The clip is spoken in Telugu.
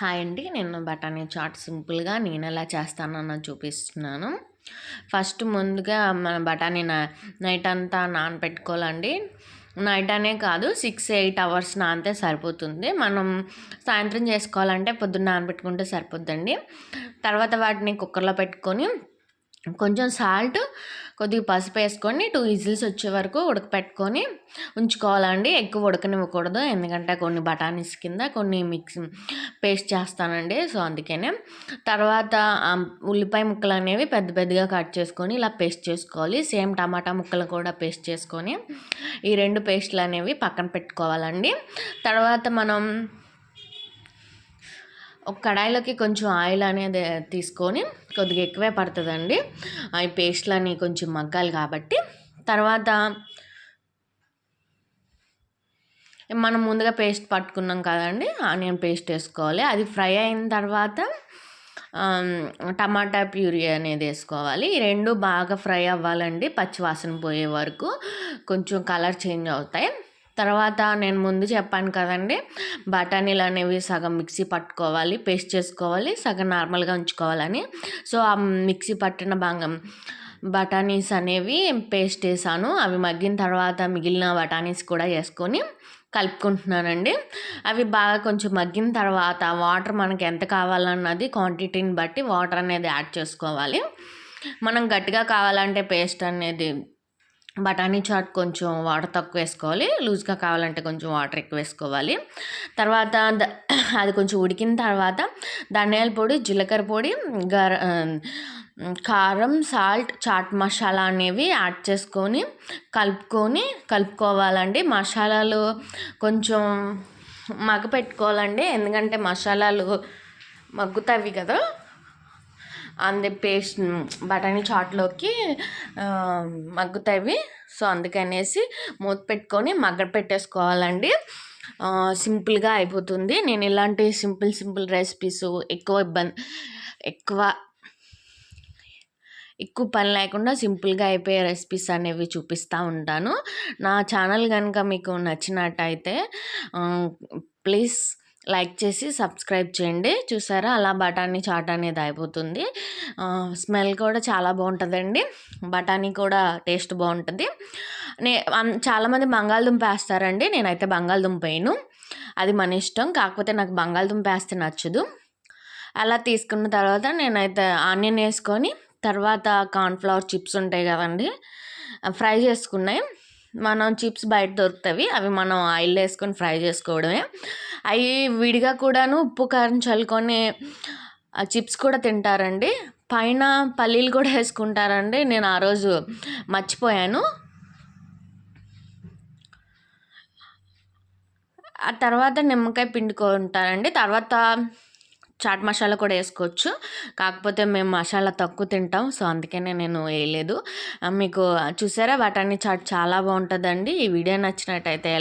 హాయ్ అండి. నేను బఠానీ చాట్ సింపుల్గా నేను ఎలా చేస్తానన్న చూపిస్తున్నాను. ఫస్ట్ ముందుగా మన బఠానీ నైట్ అంతా నానబెట్టుకోవాలండి నైట్ అనే కాదు సిక్స్ ఎయిట్ అవర్స్ నానితే సరిపోతుంది. మనం సాయంత్రం చేసుకోవాలంటే పొద్దున్న నానబెట్టుకుంటే సరిపోద్దండి. తర్వాత వాటిని కుక్కర్లో పెట్టుకొని కొంచెం సాల్ట్ కొద్దిగా పసుపు వేసుకొని టూ విజిల్స్ వచ్చే వరకు ఉడకపెట్టుకొని ఉంచుకోవాలండి. ఎక్కువ ఉడకనివ్వకూడదు. ఎందుకంటే కొన్ని బఠానీస్ కింద కొన్ని మిక్స్ పేస్ట్ చేస్తానండి. సో అందుకనే. తర్వాత ఉల్లిపాయ ముక్కలు అనేవి పెద్ద పెద్దగా కట్ చేసుకొని ఇలా పేస్ట్ చేసుకోవాలి. సేమ్ టమాటా ముక్కలు కూడా పేస్ట్ చేసుకొని ఈ రెండు పేస్ట్లు అనేవి పక్కన పెట్టుకోవాలండి. తర్వాత మనం ఒక కడాయిలోకి కొంచెం ఆయిల్ అనేది తీసుకొని కొద్దిగా ఎక్కువే పడుతుందండి. ఈ పేస్ట్లని కొంచెం మగ్గాలి కాబట్టి. తర్వాత మనం ముందుగా పేస్ట్ పట్టుకున్నాం కదండి ఆనియన్ పేస్ట్ వేసుకోవాలి. అది ఫ్రై అయిన తర్వాత టమాటా ప్యూరీ అనేది వేసుకోవాలి. ఈ రెండు బాగా ఫ్రై అవ్వాలండి పచ్చివాసన పోయే వరకు. కొంచెం కలర్ చేంజ్ అవుతాయి. తర్వాత నేను ముందు చెప్పాను కదండి బఠానీలు అనేవి సగం మిక్సీ పట్టుకోవాలి పేస్ట్ చేసుకోవాలి సగం నార్మల్గా ఉంచుకోవాలని. సో ఆ మిక్సీ పట్టిన భాగం బఠానీస్ అనేవి పేస్ట్ వేసాను. అవి మగ్గిన తర్వాత మిగిలిన బఠానీస్ కూడా వేసుకొని కలుపుకుంటున్నానండి. అవి బాగా కొంచెం మగ్గిన తర్వాత వాటర్ మనకి ఎంత కావాలన్నది క్వాంటిటీని బట్టి వాటర్ అనేది యాడ్ చేసుకోవాలి. మనం గట్టిగా కావాలంటే పేస్ట్ అనేది బఠానీ చాట్ కొంచెం వాటర్ తక్కువ వేసుకోవాలి లూజ్గా కావాలంటే కొంచెం వాటర్ ఎక్కువ వేసుకోవాలి తర్వాత అది కొంచెం ఉడికిన తర్వాత ధనియాల పొడి జీలకర్ర పొడి గర కారం సాల్ట్ చాట్ మసాలా అనేవి యాడ్ చేసుకొని కలుపుకొని కలుపుకోవాలండి. మసాలాలు కొంచెం మగ్గ పెట్టుకోవాలండి ఎందుకంటే మసాలాలు మగ్గుతాయి కదా. అందే పేస్ట్ బఠానీ చాట్లోకి మగ్గుతాయి. సో అందుకనేసి మూత పెట్టుకొని మగ్గ పెట్టేసుకోవాలండి. సింపుల్గా అయిపోతుంది. నేను ఇలాంటి సింపుల్ సింపుల్ రెసిపీస్ ఎక్కువ ఇబ్బంది ఎక్కువ ఎక్కువ పని లేకుండా సింపుల్గా అయిపోయే రెసిపీస్ అనేవి చూపిస్తూ ఉంటాను. నా ఛానల్ కనుక మీకు నచ్చినట్టయితే ప్లీజ్ లైక్ చేసి సబ్స్క్రైబ్ చేయండి. చూసారా? అలా బఠానీ చాట్ అనేది అయిపోతుంది. స్మెల్ కూడా చాలా బాగుంటుందండి. బఠానీ కూడా టేస్ట్ బాగుంటుంది. నే చాలామంది బంగాళదుంప వేస్తారండి. నేనైతే బంగాళదుంప వేయను. అది మన ఇష్టం. కాకపోతే నాకు బంగాళదుంప వేస్తే నచ్చదు. అలా తీసుకున్న తర్వాత నేనైతే ఆనియన్ వేసుకొని తర్వాత కార్న్ఫ్లవర్ చిప్స్ ఉంటాయి కదండి ఫ్రై చేసుకున్నాయి. మనం చిప్స్ బయట దొరుకుతాయి అవి మనం ఆయిల్ వేసుకొని ఫ్రై చేసుకోవడమే. అవి విడిగా కూడాను ఉప్పు కారం చల్లుకొని చిప్స్ కూడా తింటారండి. పైన పల్లీలు కూడా వేసుకుంటారండి. నేను ఆ రోజు మర్చిపోయాను. ఆ తర్వాత నిమ్మకాయ పిండుకుంటారండి తర్వాత చాట్ మసాలా కూడా వేసుకోవచ్చు. కాకపోతే మేము మసాలా తక్కువ తింటాం. సో అందుకనే నేను వేయలేదు. మీకు చూసారా? బఠానీ చాట్ చాలా బాగుంటుందండి. ఈ వీడియో నచ్చినట్టయితే